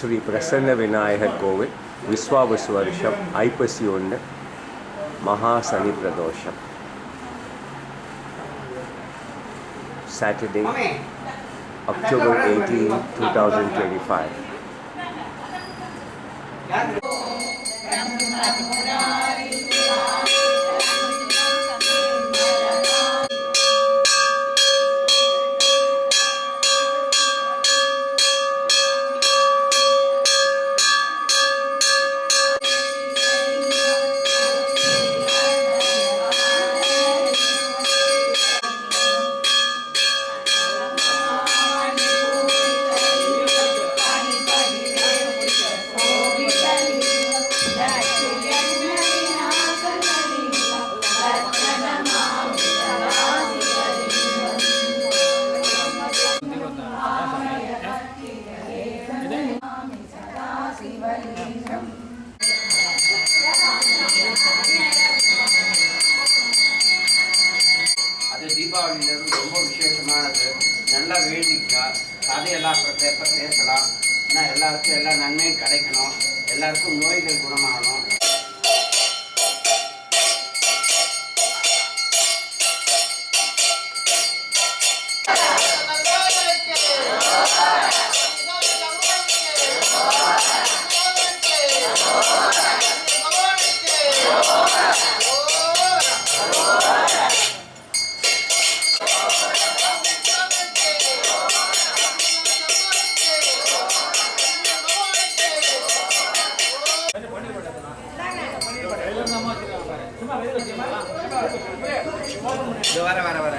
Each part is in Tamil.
श्री प्रसन्न विनायक विश्वावश वर्ष ऐपसी महासनी प्रदोष Saturday October eighteen two thousand twenty five வர வர வர.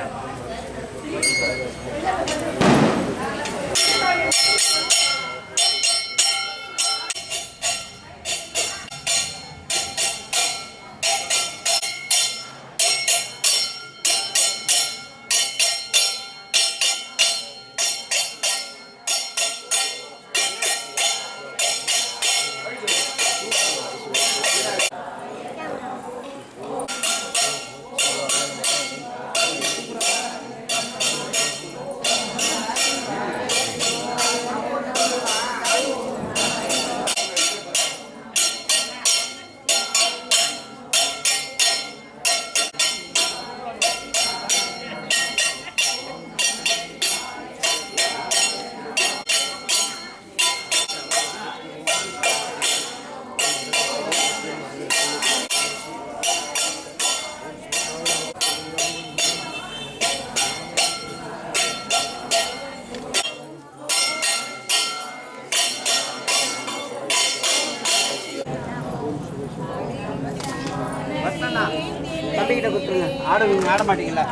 தம்பிக்கிட்ட கொடுத்துருங்க ஆடு ஆட மாட்டீங்களா?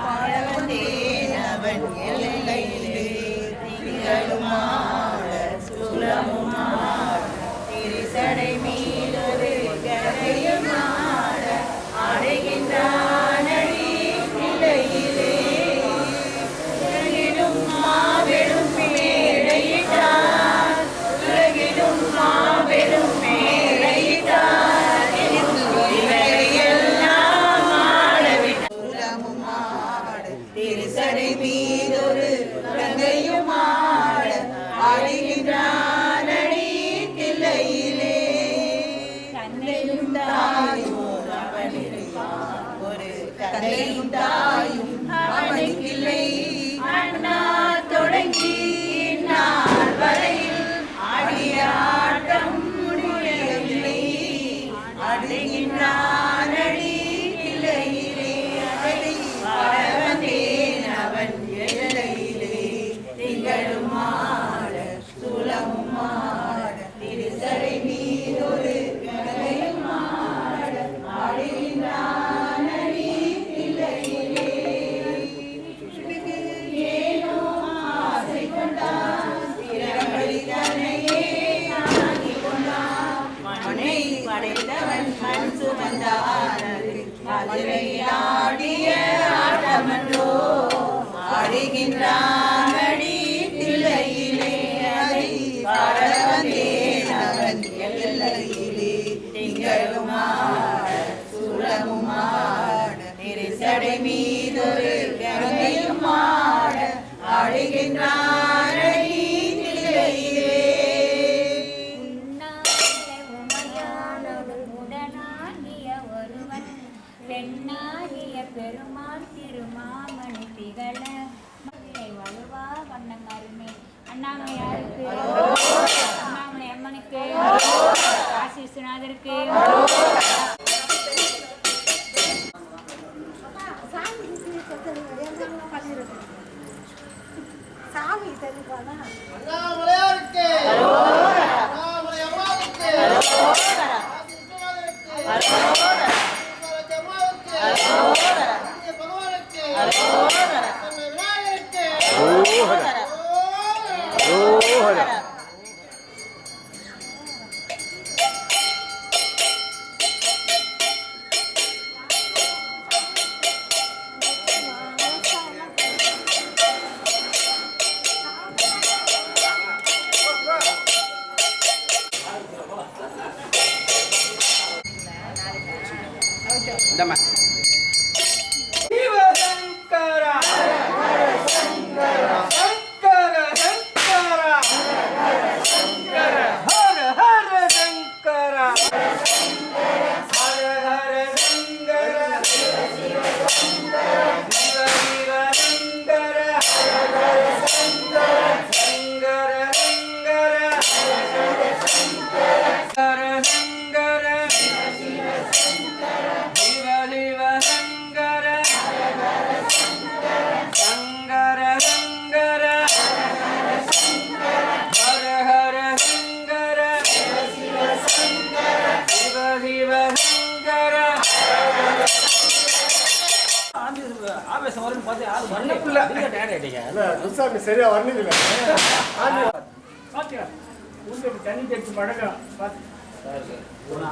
Tá linda. மதுரை ஆடிய ஆட்டமன்றோ ஆடுகின்றான் தில்லையிலே. அதை பரவந்தேன் அவன் எல்லையிலே நெரிசடை மீதொரு கங்கையும் ஆடுகின்றான் மன்னனாகிய பெருமாள் திருமாமணி திகழ. மதுரை வலுவா வண்ணம் அருமை. அண்ணாமலையாருக்கு அண்ணாமலை அம்மனுக்கு. காசி விஸ்வநாதருக்கு சாமி தெளிவாதான் ஆவேசம் வரும்னு பார்த்து யாரு வரல டேட் ஆயிட்டீங்க குருசாமி சரியா வரணுங்களா பாத்தியா? உங்களுக்கு தண்ணி தெச்சு பழக்கம். பாத்து. உன்னை